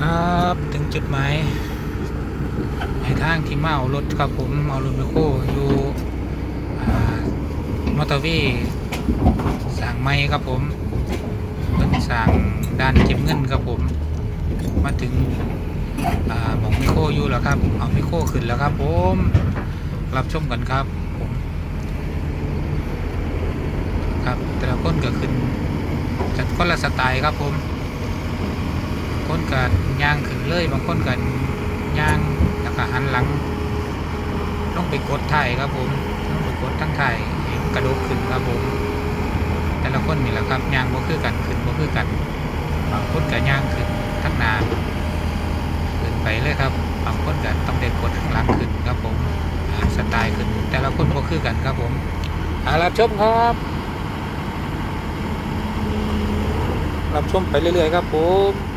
ครับถึงจุดหมายในทางที่มาเอารถครับผมเอารถไปโคอยู่อ่ามอเตอร์เวย์สั่งไม้ครับผมเป็นสั่งด้านเก็บเงินครับผม มาถึงอ่อกไมโคอยู่แล้วครับเอาไมโคขึ้นแล้วครับผมรับชมกันครับผมครับแต่ละคนก็ขึ้นจัดคนละสไตล์ครับผม คนก็ย่างขึ้นเลยบางคนก็ย่างแล้วก็หันหลังต้องไปกดไถ่ายครับผมต้องไปกดทั้งไถ่ายกระโดดขึ้นครับผม แต่ละคนนี่แหละครับย่างบ่คือกันขึ้นบ่คือกัน บางคนก็ย่างขึ้นทั้งนาขึ้นไปเลยครับ บางคนก็ต้องได้กดข้างหลังขึ้นครับผมสไตล์ขึ้น แต่ละคนบ่คือกันครับผมอารับชมครับรับชมไปเรื่อยๆครับผม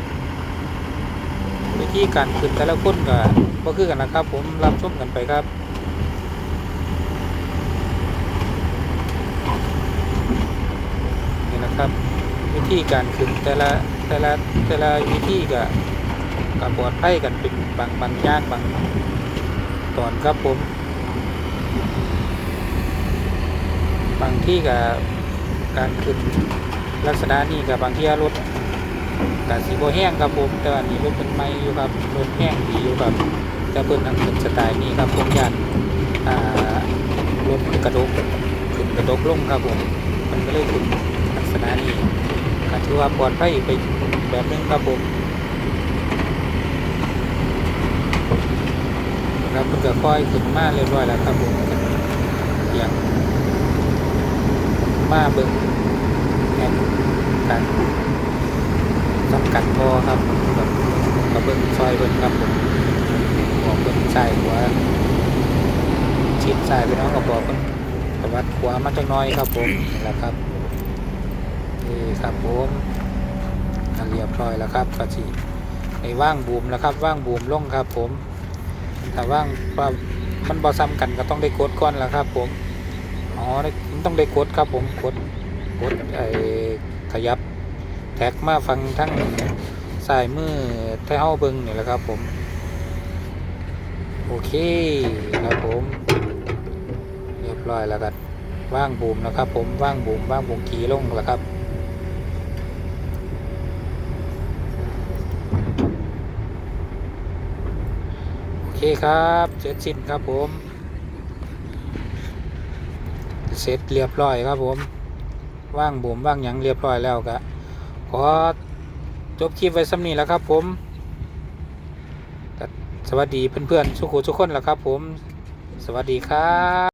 วิธีการขึ้นแต่ละคนก็ก็คือกันนะครับ ผมรับชมกันไปครับนี่นะครับ วิธีการขึ้นแต่ละแต่ละแต่ละวิธีก็ก็ปลอดภัยกันเป็นบางบางย่านบางตอนครับผม บางที่กับการขึ้นลักษณะนี้กับบางที่รถ กับสีโบแห้งครับผมแต่ว่านี่รถเป็นไม้อยู่ครับรถแห้งดีอยู่ครับจะเพิ่นทางขึ้นสไตล์นี้ครับผมยันอ่ารถกระดกขึ้นกระดกลงครับผมมันก็เลยขึ้นลักษณะนี้ก็ถือว่าปลอดภัยไปแบบนึงครับผมครับมันก็ค่อยขึ้นมาเรียบร้อยแล้วครับผมอย่างมาเบิ่งแห่งการจำ กัดพอครับกับกับเบิ่งซอยเบิ่งครับผมบอกเบิ่งใส่หัวชิดใส่ไปน้องกับบอกเบิ่งตวัดขวามาจังน้อยครับผมนี่แหละครับนี่ครับผมอันเรียบร้อยแล้วครับกระชีในว่างบูมแล้วครับว่างบูมลงครับผมแต่ว่างว่ามันบอซ้ำกันก็ต้องได้กดก่อนแล้วครับผมอ๋อต้องได้กดครับผมกดกดไอ้ขยับ แท็กมาฟังทั้งสายมือเท้าเบิงนี่แหละครับผม โอเคครับผม เรียบร้อยแล้วกันว่างบูมนะครับ ผมว่างบูมว่างบูมขี่ลงแล้วครับโอเคครับเสร็จสิ้นครับผม เสร็จเรียบร้อยครับผม ว่างบุ่มว่างหยังเรียบร้อยแล้วก็ ขอจบคลิปไว้สำนี้แล้วครับผม สวัสดีเพื่อนๆสุขุทุกคนแล้วครับผม สวัสดีครับ